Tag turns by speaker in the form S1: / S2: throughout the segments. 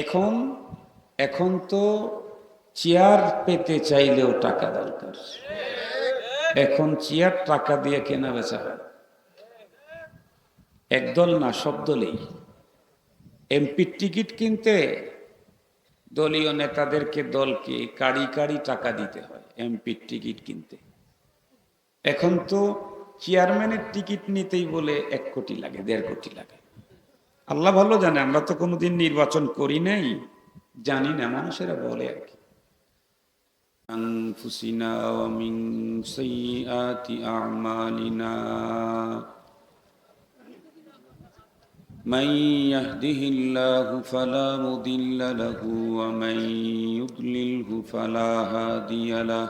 S1: এখন এখন তো চেয়ার পেতে চাইলেও টাকা দরকার। এখন চেয়ার টাকা দিয়ে কেনা বেচা হয়। একদল না, সব দলেই। এমপির টিকিট কিনতে দলীয় নেতাদেরকে দলকে কাড়ি কাড়ি টাকা দিতে হয়, এমপির টিকিট কিনতে। এখন তো চেয়ারম্যানের টিকিট নিতেই বলে এক কোটি লাগে, দেড় কোটি লাগে। আল্লাহ ভালো জানে আমরা তো কোনোদিন নির্বাচন করি নাই জানি না মানুষেরা বলে আর কি أنفسنا ومن سيئات أعمالنا من يهده الله فلا مضل له ومن يضلله فلا هادي له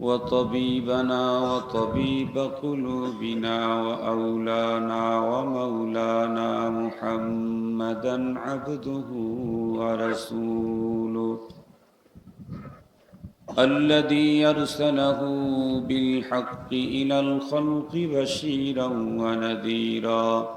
S1: وطبيبنا وطبيب قلوبنا وأولانا ومولانا محمدا عبده ورسوله. الذي يرسله بالحق إلى الخلق بشيرا ونذيرا.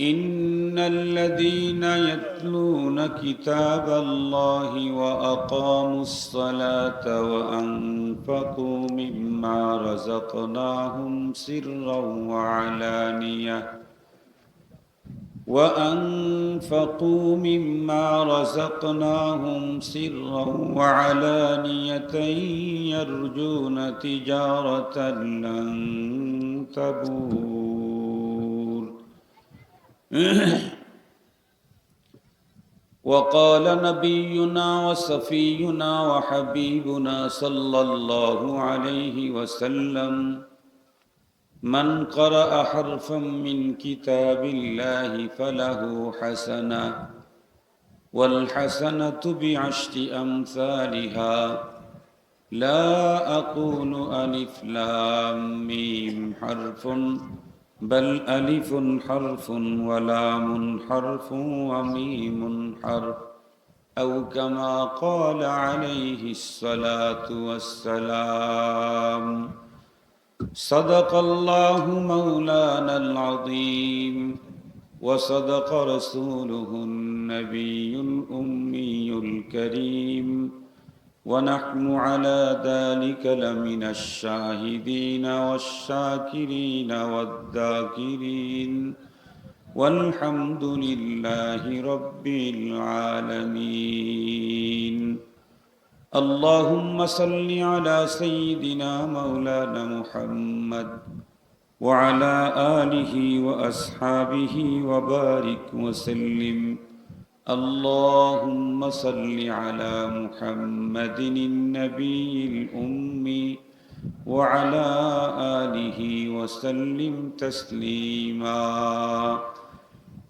S1: إن الذين يتلون كتاب الله وأقاموا الصلاة وأنفقوا مما رزقناهم سرا وعلانيةً وأنفقوا مما رزقناهم سرا وعلانية يرجون تجارة لن تبور وقال نبينا وصفينا وحبيبنا صلى الله عليه وسلم من قرأ حرفا من كتاب الله فله حسنة والحسنة بعشر أمثالها. لا أقول ألف لام ميم حرف. بل ألف حرف ولام حرف وميم حرف أو كما قال عليه الصلاة والسلام. صدق الله مولانا العظيم وصدق رسوله النبي الأمي الكريم. ونحن على ذلك لمن الشاهدين والشاكرين والذاكرين. والحمد لله رب العالمين. اللهم صل على سيدنا مولانا محمد وعلى آله وأصحابه وبارك وسلم. اللهم صل على محمد النبي الأمي وعلى آله وسلم تسليما.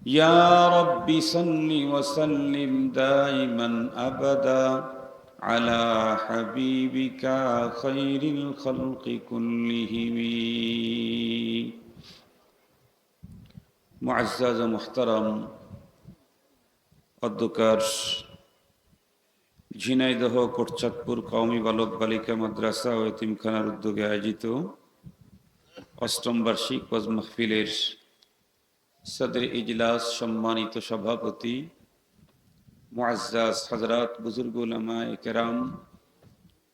S1: يا رب صل وسلم دائما أبدا على حبيبك خير الخلق كلهم. معزز محترم অধ্যকার ঝিনাইদহ, কোটচাঁদপুর, কওমি বালক বালিকা মাদ্রাসা ও এতিমখানার উদ্যোগে আয়োজিত অষ্টম বার্ষিক ওয়াজ মাহফিলের সদর ইজলাস সম্মানিত সভাপতি মুআজ্জাজ হজরত বুজুর্গ উলামায়ে কেরাম,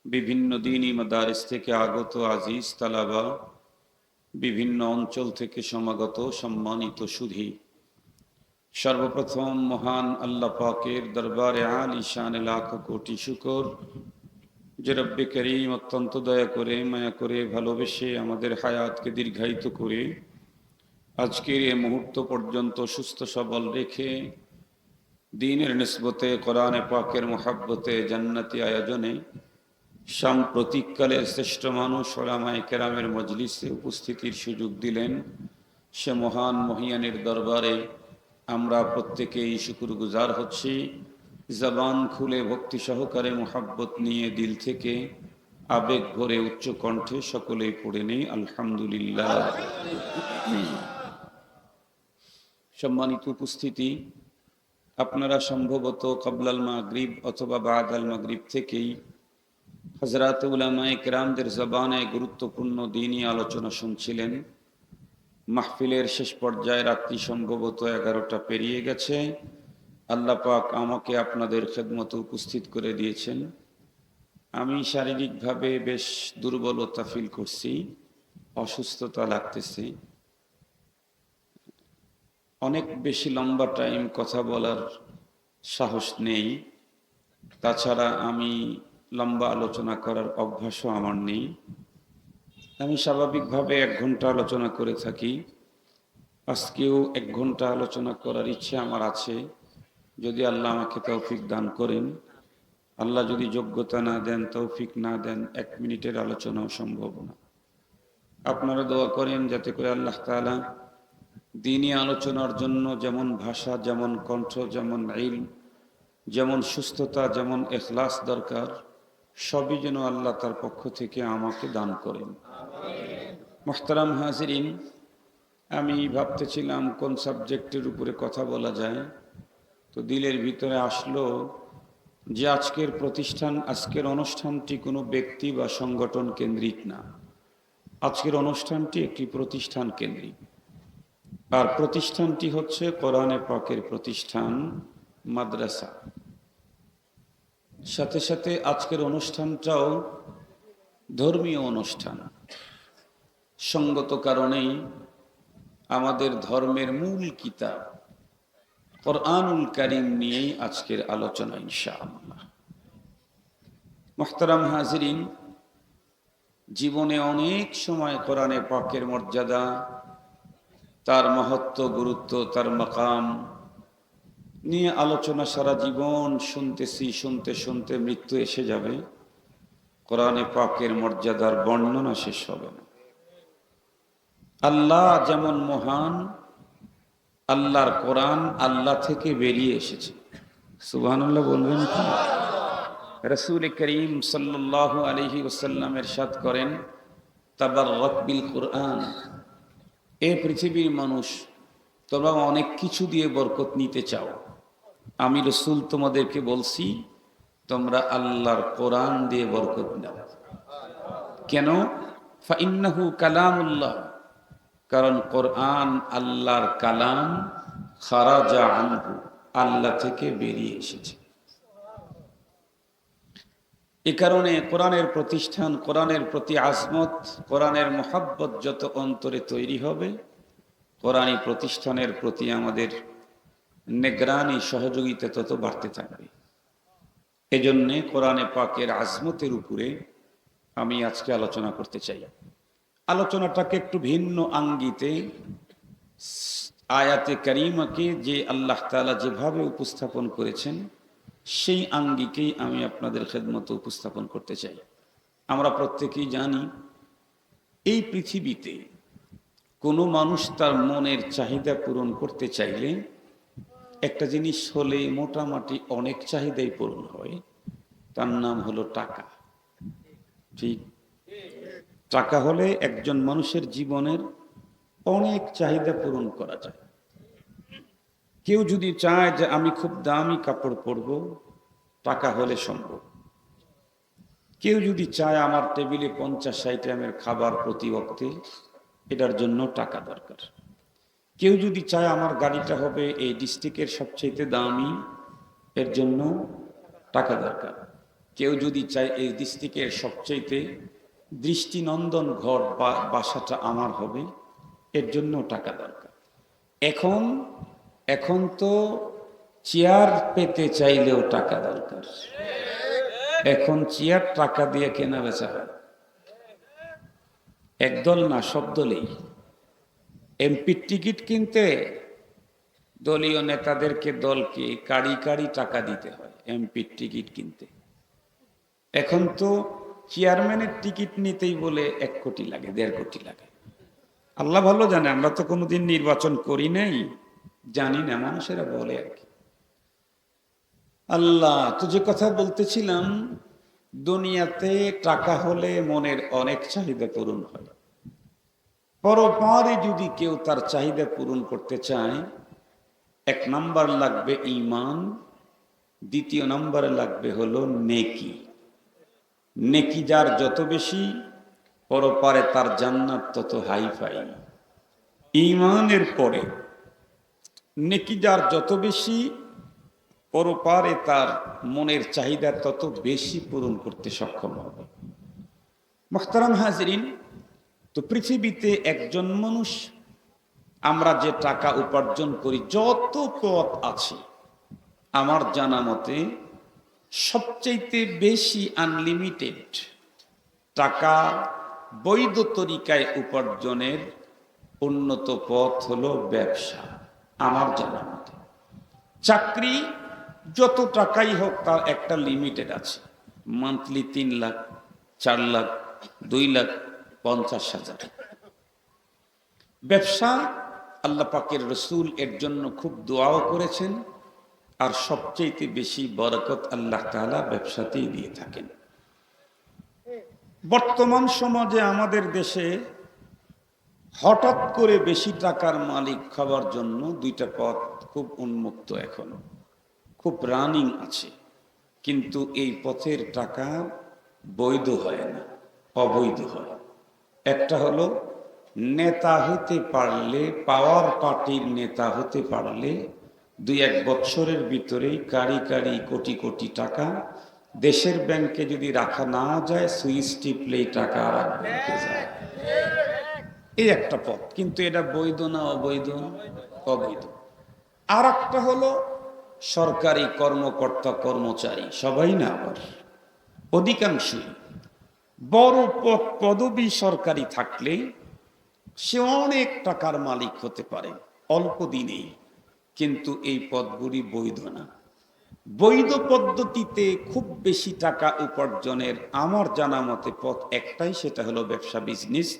S1: বিভিন্ন দিনই মাদারিস থেকে আগত আজিজ তালাবা, বিভিন্ন অঞ্চল থেকে সমাগত সম্মানিত সুধী সর্বপ্রথম মহান আল্লাহ পাকের দরবারে আলী শান লাখ কোটি শুকর। যে রব্বে করিম অত্যন্ত দয়া করে, মায়া করে, ভালোবেসে আমাদের হায়াতকে দীর্ঘায়িত করে আজকের এ মুহূর্ত পর্যন্ত সুস্থ সবল রেখে দিনের নিসবতে, কোরআনে পাকের মোহাব্বতে, জান্নাতি আয়োজনে সাম্প্রতিককালের শ্রেষ্ঠ মানুষ ওলামায় কেরামের মজলিসে উপস্থিতির সুযোগ দিলেন সে মহান মহিয়ানের দরবারে আমরা প্রত্যেকেই শুকুর গুজার হচ্ছি। জবান খুলে ভক্তি সহকারে মোহাব্বত নিয়ে দিল থেকে আবেগ ভরে উচ্চ কণ্ঠে সকলেই পড়ে নেই, আলহামদুলিল্লাহ। সম্মানিত উপস্থিতি, আপনারা সম্ভবত কবলাল মাগরিব অথবা বাদ আল মাগরিব থেকেই হজরত উলামায়ে কেরামদের জবানে গুরুত্বপূর্ণ দিনই আলোচনা শুনছিলেন। মাহফিলের শেষ পর্যায়ে রাত্রি সম্ভবত এগারোটা পেরিয়ে গেছে। আল্লাহ পাক আমাকে আপনাদের খেদমত উপস্থিত করে দিয়েছেন। আমি শারীরিকভাবে বেশ দুর্বলতা ফিল করছি, অসুস্থতা লাগতেছে। অনেক বেশি লম্বা টাইম কথা বলার সাহস নেই। তাছাড়া আমি লম্বা আলোচনা করার অভ্যাসও আমার নেই। আমি স্বাভাবিকভাবে এক ঘণ্টা আলোচনা করে থাকি। আজকেও এক ঘণ্টা আলোচনা করার ইচ্ছে আমার আছে। যদি আল্লাহ আমাকে তৌফিক দান করেন, আল্লাহ যদি যোগ্যতা না দেন, তৌফিক না দেন, এক মিনিটের আলোচনাও সম্ভব না। আপনারা দোয়া করেন যাতে করে আল্লাহ তাআলা দিনই আলোচনার জন্য যেমন ভাষা, যেমন কণ্ঠ, যেমন ইল যেমন সুস্থতা, যেমন এখলাস দরকার, সবই যেন আল্লাহ তার পক্ষ থেকে আমাকে দান করেন। মোহতারাম হাজিরিন, আমি ভাবতেছিলাম কোন সাবজেক্টের উপরে কথা বলা যায়। তো দিলের ভিতরে আসলো যে আজকের প্রতিষ্ঠান, আজকের অনুষ্ঠানটি কোনো ব্যক্তি বা সংগঠন কেন্দ্রিক না। আজকের অনুষ্ঠানটি একটি প্রতিষ্ঠান কেন্দ্রিক। আর প্রতিষ্ঠানটি হচ্ছে কোরআনে পাকের প্রতিষ্ঠান, মাদ্রাসা। সাথে সাথে আজকের অনুষ্ঠানটাও ধর্মীয় অনুষ্ঠান। সঙ্গত কারণেই আমাদের ধর্মের মূল কিতাব কোরআনুল করিম নিয়েই আজকের আলোচনা, ইনশাআল্লাহ। মোহতারাম হাজরিন, জীবনে অনেক সময় কোরআনে পাকের মর্যাদা, তার মহত্ব, গুরুত্ব, তার মাকাম নিয়ে আলোচনা সারা জীবন শুনতেছি, শুনতে শুনতে মৃত্যু এসে যাবে। কোরআনে পাকের মর্যাদার বর্ণনা শেষ হবে না। আল্লাহ যেমন মহান, আল্লাহর কোরআন আল্লাহ থেকে বেরিয়ে এসেছে। সুবহান আল্লাহ বলবেন কি? রসুল করিম সাল্লাহ আলহি ওসাল্লামের সাথ করেন তাবার রকবিল কোরআন। এ পৃথিবীর মানুষ, তোমরা অনেক কিছু দিয়ে বরকত নিতে চাও। আমি রসুল তোমাদেরকে বলছি, তোমরা আল্লাহর কোরআন দিয়ে বরকত নাও। কেন? ফাইন্নাহু কালামুল্লাহ। কারণ কোরআন আল্লাহর কালাম খারাজা আনহু, আল্লাহ থেকে বেরিয়ে এসেছে। এ কারণে কোরআনের প্রতিষ্ঠান, কোরআনের প্রতি আজমত, কোরআনের মোহাব্বত যত অন্তরে তৈরি হবে কোরআনী প্রতিষ্ঠানের প্রতি আমাদের নেগ্রানি, সহযোগিতা তত বাড়তে থাকবে। এজন্যে কোরআনে পাকের আজমতের উপরে আমি আজকে আলোচনা করতে চাই। আলোচনাটাকে একটু ভিন্ন আঙ্গিতে, আয়াতে করিমাকে যে আল্লাহ তালা যেভাবে উপস্থাপন করেছেন, সেই আঙ্গিকেই আমি আপনাদের খেদমতো উপস্থাপন করতে চাই। আমরা প্রত্যেকেই জানি, এই পৃথিবীতে কোনো মানুষ তার মনের চাহিদা পূরণ করতে চাইলে, একটা জিনিস হলে মোটামুটি অনেক চাহিদাই পূরণ হয়, তার নাম হলো টাকা। ঠিক টাকা হলে একজন মানুষের জীবনের অনেক চাহিদা পূরণ করা যায়। কেউ যদি চায় যে আমি খুব দামি কাপড় পরব, টাকা হলে সম্ভব। কেউ যদি চায় আমার টেবিলে পঞ্চাশ আমের খাবার প্রতি অক্তে, এটার জন্য টাকা দরকার। কেউ যদি চায় আমার গাড়িটা হবে এই ডিস্ট্রিক্টের সবচেয়ে দামি, এর জন্য টাকা দরকার। কেউ যদি চায় এই ডিস্ট্রিক্টের সবচেয়ে দৃষ্টিনন্দন ঘর বাসাটা আমার হবে, এর জন্য টাকা দরকার। এখন এখন তো চেয়ার পেতে চাইলেও টাকা দরকার। এখন চেয়ার টাকা দিয়ে কেনা বেচা হয়। একদল না, সব দলেই। এমপির টিকিট কিনতে দলীয় নেতাদেরকে দলকে কাড়ি কাড়ি টাকা দিতে হয়, এমপির টিকিট কিনতে। এখন তো চেয়ারম্যানের টিকিট নিতেই বলে এক কোটি লাগে, দেড় কোটি লাগে। আল্লাহ ভালো জানে, আমরা তো কোনোদিন নির্বাচন করি নাই, জানি না, মানুষেরা বলে আর কি। আল্লাহ, তো যে কথা বলতেছিলাম, দুনিয়াতে টাকা হলে মনের অনেক চাহিদা পূরণ হয়। পরপরে যদি কেউ তার চাহিদা পূরণ করতে চায়, এক নাম্বার লাগবে ইমান, দ্বিতীয় নাম্বারে লাগবে হলো নেকি। নেকি যার যত বেশি পরপারে তার জান্নাত তত হাই ফাই ইমানের পরে নেকি যার যত বেশি পরপারে তার মনের চাহিদা তত বেশি পূরণ করতে সক্ষম হবে। মোখতারাম হাজরিন, তো পৃথিবীতে একজন মানুষ, আমরা যে টাকা উপার্জন করি, যত পথ আছে, আমার জানা মতে সবচাইতে বেশি আনলিমিটেড টাকা বৈধ তরিকায় উপার্জনের উন্নত পথ হলো ব্যবসা, আমার জানা মতে। চাকরি যত টাকাই হোক তার একটা লিমিটেড আছে। মান্থলি তিন লাখ, চার লাখ, দুই লাখ, পঞ্চাশ হাজার। ব্যবসা আল্লাহ পাকের রসুল এর জন্য খুব দোয়াও করেছেন। আর সবচেয়ে বেশি বরকত আল্লাহ তাআলা ব্যবসাতেই দিয়ে থাকেন। বর্তমান সমাজে আমাদের দেশে হঠাৎ করে বেশি টাকার মালিক হওয়ার জন্য দুইটা পথ খুব উন্মুক্ত এখনও। খুব রানিং আছে, কিন্তু এই পথের টাকা বৈধ হয় না, অবৈধ হয়। একটা হলো, নেতা হতে পারলে, পাওয়ার পার্টির নেতা হতে পারলে দুই এক বৎসরের ভিতরেই কারি কারি কোটি কোটি টাকা দেশের ব্যাংকে যদি রাখা না যায়, সুইচ টিপলেই টাকা আর ব্যাংকে যায়। এই একটা পথ, কিন্তু এটা বৈধ না অবৈধ? অবৈধ। আর একটা হলো সরকারি কর্মকর্তা কর্মচারী, সবাই না আবার। অধিকাংশই বড় পদ পদবী সরকারি থাকলে সে অনেক টাকার মালিক হতে পারে, অল্প দিনেই। কিন্তু এই পদগুলি বৈধ না। বৈধ পদ্ধতিতে খুব বেশি টাকা উপার্জনের আমার জানা মতে পথ একটাই, সেটা হলো ব্যবসা বিজনেস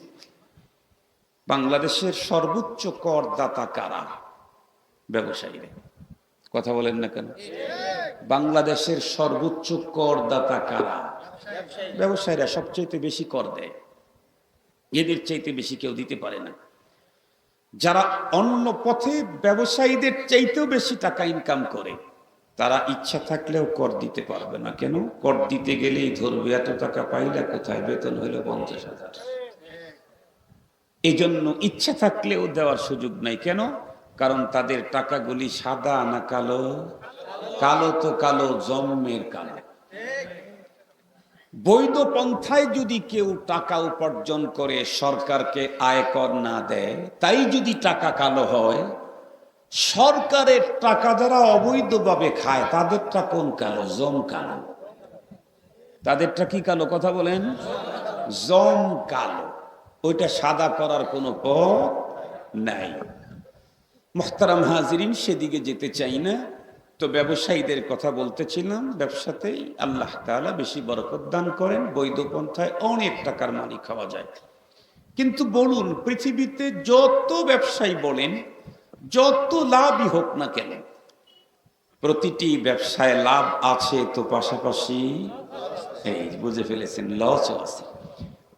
S1: বাংলাদেশের সর্বোচ্চ করদাতা কারা? ব্যবসায়ীরা। কথা বলেন না কেন? বাংলাদেশের সর্বোচ্চ করদাতা কারা? ব্যবসায়ীরা সবচেয়ে বেশি কর দেয়। এদের চাইতে বেশি কেউ দিতে পারে না। যারা অন্য পথে ব্যবসায়ীদের চাইতেও বেশি টাকা ইনকাম করে, তারা ইচ্ছা থাকলেও কর দিতে পারবে না। কেন? কর দিতে গেলেই ধরবে, এত টাকা পাইলে কোথায়? বেতন হইল পঞ্চাশ হাজার। এই জন্য ইচ্ছা থাকলেও দেওয়ার সুযোগ নাই। কেন? কারণ তাদের টাকাগুলি সাদা না কালো? কালো তো কালো জন্মের কালো। বৈধ পন্থায় যদি কেউ টাকা উপার্জন করে সরকারকে আয়কর না দেয়, তাই যদি টাকা কালো হয়, সরকারের টাকা যারা অবৈধভাবে খায়, তাদেরটা কোন কালো? জম কালো। তাদেরটা কি কালো? কথা বলেন। জম কালো। ওইটা সাদা করার কোনো পথ নাই। মোহতারাম হাজিরিন, সেদিকে যেতে চাই না। তো ব্যবসায়ীদের কথা বলতেছিলাম ব্যবসাতেই আল্লাহ তাআলা বেশি বরকত দান করেন বৈধ পন্থায় অনেক টাকার মালিক হওয়া যায়। কিন্তু বলুন, পৃথিবীতে যত ব্যবসায়ী বলেন, যত লাভই হোক না কেন, প্রতিটি ব্যবসায় লাভ আছে তো পাশাপাশি, এই বুঝে ফেলেছেন, লসও আছে।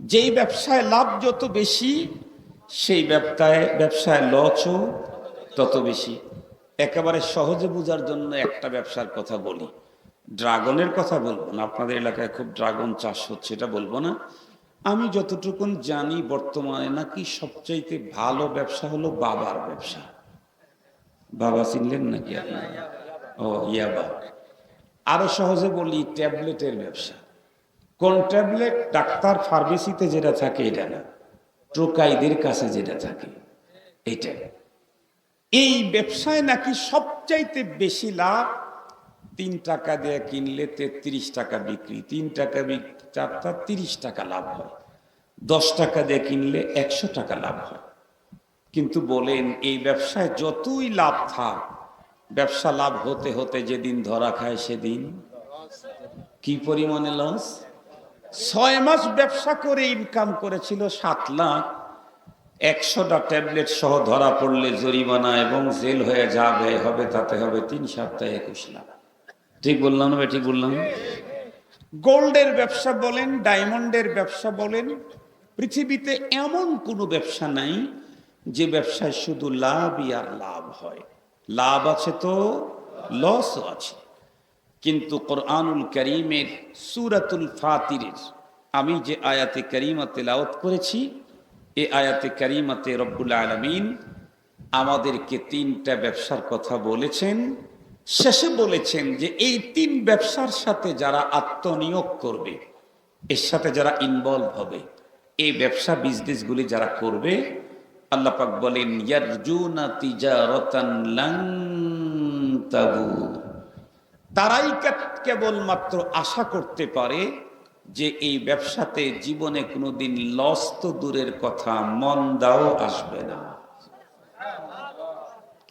S1: যেই ব্যবসায় লাভ যত বেশি, সেই ব্যবসায় ব্যবসায় লসও তত বেশি। একেবারে সহজে বোঝার জন্য একটা ব্যবসার কথা বলি। ড্রাগনের কথা বলব না, আপনাদের এলাকায় খুব ড্রাগন চাষ হচ্ছে, এটা বলব না। আমি যতটুকুন জানি, বর্তমানে নাকি সবচাইতে ভালো ব্যবসা হলো বাবার ব্যবসা। বাবা চিনলেন নাকি আপনারা ও ইয়াবা আরও সহজে বলি, ট্যাবলেটের ব্যবসা। কোন ট্যাবলেট? ডাক্তার ফার্মেসিতে যেটা থাকে, এটা না। টোকাইদের কাছে যেটা থাকে, এটা। এই ব্যবসায় নাকি সবচাইতে বেশি লাভ? তিন টাকা দিয়ে কিনলে তেত্রিশ টাকা বিক্রি, তিন টাকা চারটা তিরিশ টাকা লাভ হয়। দশ টাকা দিয়ে কিনলে একশো টাকা লাভ হয়। কিন্তু বলেন, এই ব্যবসায় যতই লাভ থাক, ব্যবসা লাভ হতে হতে যেদিন ধরা খায় সেদিন কি পরিমাণে লস ছয় মাস ব্যবসা করে ইনকাম করেছিল সাত লাখ। একশোটা ট্যাবলেট সহ ধরা পড়লে জরিমানা এবং জেল হয়ে যা যাবে হবে তাতে হবে তিন সপ্তাহে একুশ লাখ। ঠিক বললাম না ঠিক বললাম গোল্ডের ব্যবসা বলেন, ডায়মন্ডের ব্যবসা বলেন, পৃথিবীতে এমন কোনো ব্যবসা নাই যে ব্যবসায় শুধু লাভই আর লাভ হয়। লাভ আছে তো লসও আছে। কিন্তু কোরআনুল করিমের সুরাতুল ফাতিরের আমি যে আয়াতে করিমা তেলাওত করেছি এ আয়াতে করিমাতে রব্বুল আলমিন আমাদেরকে তিনটা ব্যবসার কথা বলেছেন। শেষে বলেছেন যে এই তিন ব্যবসার সাথে যারা আত্মনিয়োগ করবে, এর সাথে যারা ইনভলভ হবে, এই ব্যবসা বিজনেসগুলি যারা করবে, আল্লাহ পাক বলেন তারাই কেবলমাত্র আশা করতে পারে যে এই ব্যবসাতে জীবনে কোনোদিন লস তো দূরের কথা মন্দাও আসবে না।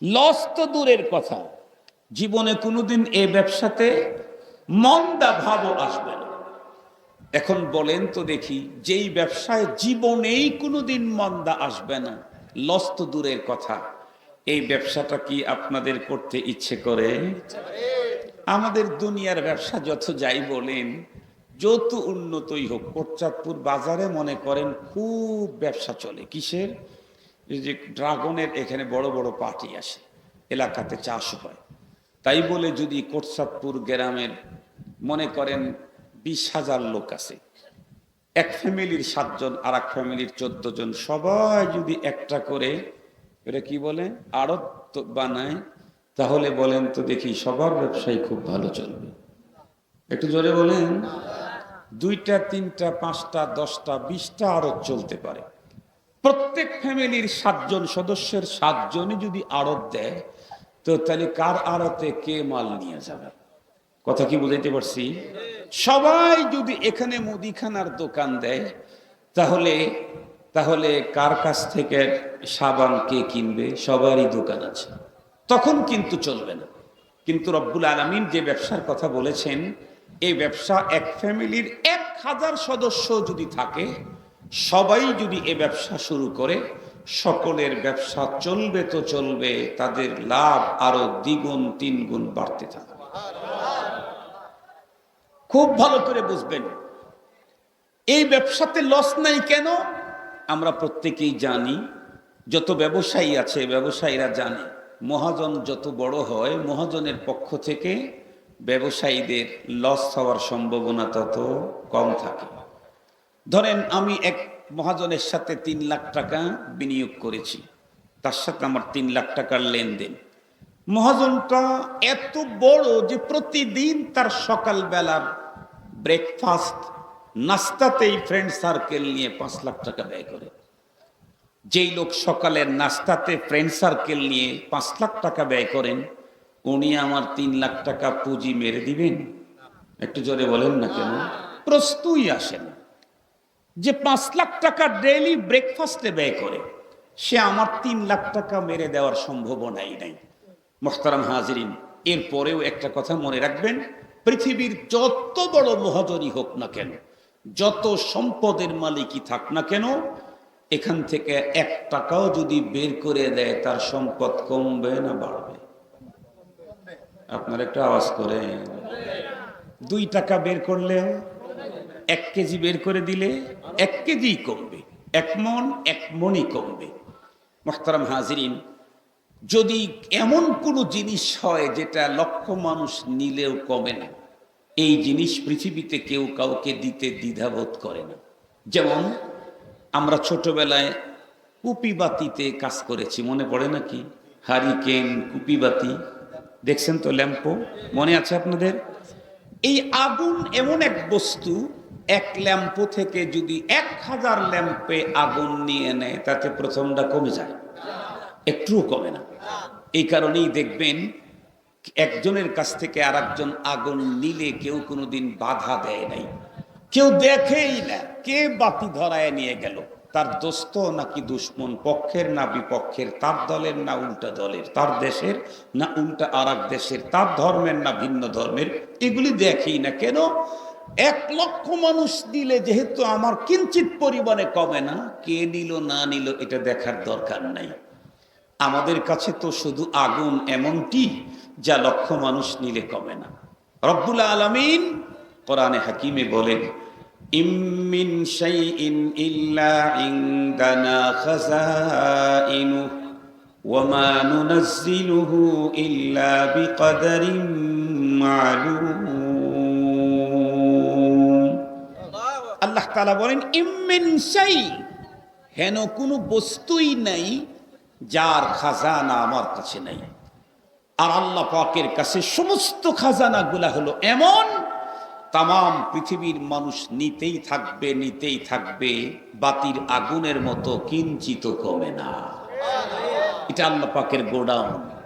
S1: লস তো দূরের কথা। জীবনে কোনোদিন এই ব্যবসাতে মন্দা ভাবও আসবে না। এখন বলেন তো দেখি, যেই ব্যবসায় জীবনেই কোনোদিন মন্দা আসবে না লস তো দূরের কথা। এই ব্যবসাটা কি আপনাদের করতে ইচ্ছে করে? আমাদের দুনিয়ার ব্যবসা যত যাই বলেন যত উন্নতই হোক। কোটচাঁদপুর বাজারে মনে করেন খুব ব্যবসা চলে। কিসের? যে ড্রাগনের এখানে বড় বড় পার্টি আসে, এলাকাতে চাষ হয়। তাই বলে যদি কোটচাঁদপুর গ্রামের মনে করেন বিশ হাজার লোক আছে, এক ফ্যামিলির সাতজন আর এক ফ্যামিলির চোদ্দ জন সবাই যদি একটা করে, এটা কি বলে? আড়ত বানায়, তাহলে বলেন তো দেখি সবার ব্যবসায় খুব ভালো চলবে। একটু জোরে বলেন। দুইটা, তিনটা, পাঁচটা, দশটা, বিশটা আড়ত চলতে পারে। প্রত্যেক ফ্যামিলির সাতজন সদস্যের সাতজনই যদি আড়ত দেয়, তো তাহলে কার আড়তে কে মাল নিয়ে যাবে? কথা কি বুঝাইতে পারছি? সবাই যদি এখানে মুদিখানার দোকান দেয়, তাহলে তাহলে কার কাছ থেকে সাবান কে কিনবে? সবারই দোকান আছে। তখন কিন্তু চলবে না। কিন্তু রব্বুল আলমিন যে ব্যবসার কথা বলেছেন এই ব্যবসা এক ফ্যামিলির এক হাজার সদস্য যদি থাকে, সবাই যদি এ ব্যবসা শুরু করে, সকলের ব্যবসা চলবে তো চলবে, তাদের লাভ আরও দ্বিগুণ তিন গুণ বাড়তে থাকবে। খুব ভালো করে বুঝবেন, এই ব্যবসাতে লস নাই কেন? আমরা প্রত্যেকেই জানি, যত ব্যবসায়ী আছে, ব্যবসায়ীরা জানে, মহাজন যত বড় হয়, মহাজনের পক্ষ থেকে ব্যবসায়ীদের লস হওয়ার সম্ভাবনা তত কম থাকে। ধরেন আমি এক মহাজনের সাথে তিন লাখ টাকা বিনিয়োগ করেছি। তার সাথে আমার তিন লাখ টাকার লেনদেন। মহাজনটা এত বড় যে প্রতিদিন তার সকালবেলার ব্রেকফাস্ট নাস্তাতেই ফ্রেন্ড সার্কেল নিয়ে পাঁচ লাখ টাকা ব্যয় করে। যেই লোক সকালের নাস্তাতে ফ্রেন্ড সার্কেল নিয়ে পাঁচ লাখ টাকা ব্যয় করেন উনি আমার তিন লাখ টাকা পুঁজি মেরে দিবেন? একটু জোরে বলেন না কেন? প্রস্তুই আসে না। যে পাঁচ লাখ টাকা ডেইলি ব্রেকফাস্টে ব্যয় করে, সে আমার তিন লাখ টাকা মেরে দেওয়ার সম্ভাবনাই নাই। মোখতারাম হাজরিন এরপরেও একটা কথা মনে রাখবেন, পৃথিবীর যত বড় মহাজনী হোক না কেন, যত সম্পদের মালিকই থাক না কেন, এখান থেকে এক টাকাও যদি বের করে দেয়, তার সম্পদ কমবে না বাড়বে। আপনার একটা আওয়াজ করে। দুই টাকা বের করলে এক কেজি বের করে দিলে এক কেজি কমবে, এক মন, এক মনই কমবে। মোহতারাম হাজিরিন, যদি এমন কোনো জিনিস হয় যেটা লক্ষ মানুষ নিলেও কমে না, এই জিনিস পৃথিবীতে কেউ কাউকে দিতে দ্বিধাবোধ করে না। যেমন আমরা ছোটবেলায় কুপিবাতিতে কাজ করেছি, মনে পড়ে নাকি? হারিকেন, কুপিবাতি। দেখছেন তো ল্যাম্পো? মনে আছে আপনাদের? এই আগুন এমন এক বস্তু, এক ল্যাম্পো থেকে যদি এক হাজার ল্যাম্পে আগুন নিয়ে নেয়, তাতে প্রথমটা কমে যায়। একটুও কমে না। এই কারণেই দেখবেন, একজনের কাছ থেকে আর আগুন নিলে কেউ কোনোদিন বাধা দেয় নাই। কেউ দেখেই না, কে বাতি ধরায় নিয়ে গেল? তার দোস্ত নাকি দুশ্মন, পক্ষের না বিপক্ষের, তার দলের না উল্টা দলের, তার দেশের না উল্টা আর দেশের, তার ধর্মের না ভিন্ন ধর্মের, এগুলি দেখি না কেন? এক লক্ষ মানুষ দিলে যেহেতু আমার কিঞ্চিত পরিমাণে কমে না, কে নিল, না নিল, এটা দেখার দরকার নাই। আমাদের কাছে তো শুধু আগুন এমনটি যা লক্ষ মানুষ নিলে কমে না। রব্বুল আলমিন কোরআনে হাকিমে বলেন ইমিন শাইইন ইল্লা ইনদানা খাযাইনু ওয়ামা নুনাজ্জিলুহু ইল্লা বিকদারিন মালুম। আল্লাহ তাআলা বলেন ইমিন শাই, হেন কোনো বস্তুই নাই যার খাজানা আমার কাছে নাই। আর আল্লাহ পাকের কাছে সমস্ত খাজানাগুলা হলো এমন তাম পৃথিবীর মানুষ নিতেই থাকবে নিতেই থাকবে, বাতির আগুনের মতো কিঞ্চিত কমে না। এটা আল্লাহ পাকের গোডাউন।